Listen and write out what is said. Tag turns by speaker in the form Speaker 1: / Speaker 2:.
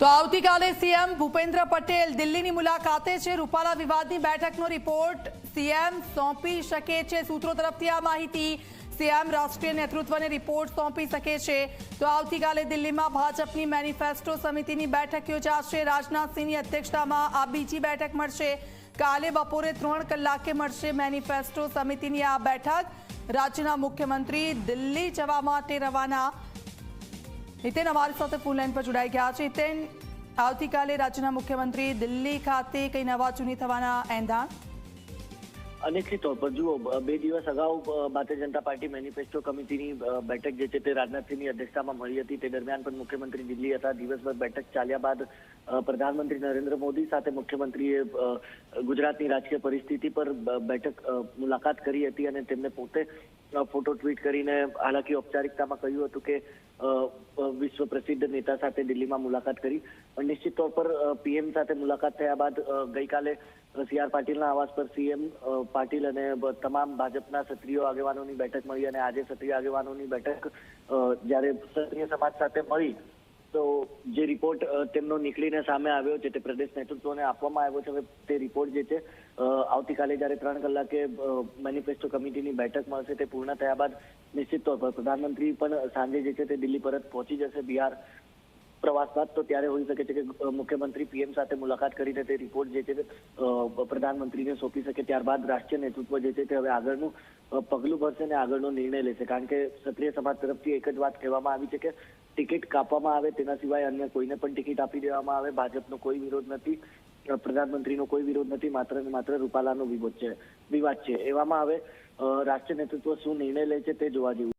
Speaker 1: તો આવતીકાલે સીએમ ભૂપેન્દ્ર પટેલ દિલ્હીની મુલાકાતે છે. રૂપાલા વિવાદની બેઠકનો રિપોર્ટ સીએમ સોંપી શકે છે. સૂત્રો તરફથી આ માહિતી સીએમ રાષ્ટ્રીય નેતૃત્વને રિપોર્ટ સોંપી શકે છે. તો આવતીકાલે દિલ્હીમાં ભાજપની મેનિફેસ્ટો સમિતિની બેઠક યોજાશે. રાજનાથસિંહની અધ્યક્ષતામાં આ બીજી બેઠક મળશે. કાલે બપોરે ત્રણ કલાકે મળશે મેનિફેસ્ટો સમિતિની આ બેઠક. રાજ્યના મુખ્યમંત્રી દિલ્હી જવા માટે રવાના હિતેન અમારી સાથે ફોન લાઈન પર જોડાઈ ગયા છે. હિતેન આવતીકાલે રાજ્યના મુખ્યમંત્રી દિલ્હી ખાતે કઈ નવા ચૂંટણી થવાના એંધાણ?
Speaker 2: અનિશ્ચિત તौर પર જુઓ, બે દિવસ અગાઉ ભારતીય જનતા પાર્ટી મેનિફેસ્ટો કમિટીની બેઠક જે છે તે રાજનાથસિંહની અધ્યક્ષતામાં મળી હતી. તે દરમિયાન પણ મુખ્યમંત્રી દિલ્હી હતા. દિવસભર બેઠક ચાલ્યા બાદ પ્રધાનમંત્રી નરેન્દ્ર મોદી સાથે મુખ્યમંત્રીએ ગુજરાતની રાજકીય પરિસ્થિતિ પર બેઠક મુલાકાત કરી હતી અને તેમને પોતે ફોટો ટ્વીટ કરીને, હાલાકી ઔપચારિકતામાં કહ્યું હતું કે અ, અ, પ્રસિદ્ધ નેતા સાથે દિલ્હીમાં મુલાકાત કરી. નિશ્ચિત તौर પર પીએમ સાથે મુલાકાત થયા બાદ ગઈકાલે સી આર પાટીલના આવાસ પર સીએમ પાટીલ અને તમામ ભાજપના સત્રીય આગેવાનોની બેઠક મળી અને આજે સત્રીય આગેવાનોની બેઠક જ્યારે સત્રીય સમાજ સાથે મળી જે રિપોર્ટ તેમનો નીકળીને સામે આવ્યો છે તે પ્રદેશ નેતૃત્વને આપવામાં આવ્યો છે. તે રિપોર્ટ જે છે આવતીકાલે જ્યારે ત્રણ કલાકે મેનિફેસ્ટો કમિટીની બેઠક મળશે તે પૂર્ણ થયા બાદ નિશ્ચિત તौर પર પ્રધાનમંત્રી પણ સાંજે જે છે તે દિલ્હી પરત પહોંચી જશે. બિહાર પ્રવાસ બાદ તો ત્યારે હોઈ શકે છે કે મુખ્યમંત્રી પીએમ સાથે મુલાકાત કરીને તે રિપોર્ટ જે છે પ્રધાનમંત્રીને સોંપી શકે. ત્યારબાદ રાષ્ટ્રીય નેતૃત્વ જે છે તે હવે આગળનું પગલું ભરશે અને આગળનો નિર્ણય લેશે. કારણ કે ક્ષત્રિય સમાજ તરફથી એક જ વાત કહેવામાં આવી છે કે, ટિકિટ કાપવામાં આવે તેના સિવાય અન્ય કોઈને પણ ટિકિટ આપી દેવામાં આવે. ભાજપનો કોઈ વિરોધ નથી પ્રધાનમંત્રીનો કોઈ વિરોધ નથી, માત્ર ને માત્ર રૂપાલાનો વિરોધ છે, વિવાદ છે. એવામાં હવે રાષ્ટ્રીય નેતૃત્વ શું નિર્ણય લે છે તે જોવા જેવું